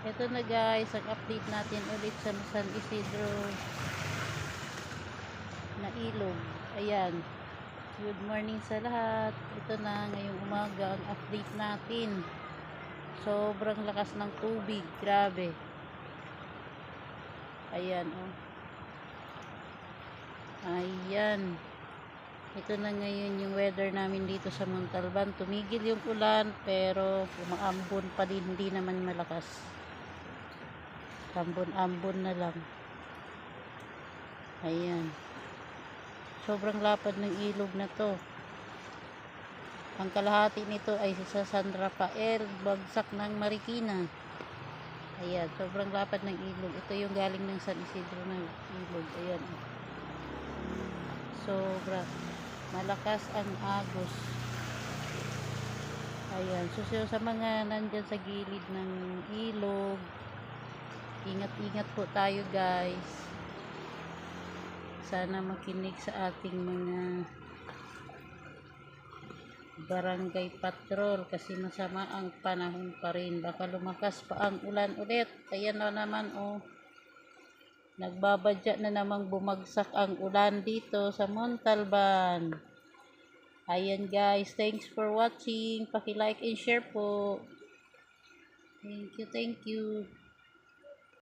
Ito na guys, ang update natin ulit sa San Isidro na ilog. Ayan. Good morning sa lahat. Ito na ngayong umaga ang update natin. Sobrang lakas ng tubig. Grabe. Ayan oh. Ayan. Ito na ngayon yung weather namin dito sa Montalban. Tumigil yung ulan pero umaambon pa din. Hindi naman malakas. Ambon-ambon na lang. Ayan. Sobrang lapad ng ilog na to. Ang kalahati nito ay sa San Rafael, bagsak ng Marikina. Ayan, sobrang lapad ng ilog. Ito yung galing ng San Isidro ng ilog. Ayan. Sobra. Malakas ang agos. Ayan. So, so, sa mga nandyan sa gilid ng ilog, ingat-ingat po tayo guys. Sana makinig sa ating mga barangay patrol kasi masama ang panahon pa rin. Baka lumakas pa ang ulan ulit. Ayan na naman oh. Nagbabadya na namang bumagsak ang ulan dito sa Montalban. Ayan guys, thanks for watching. Paki-like and share po. Thank you, thank you.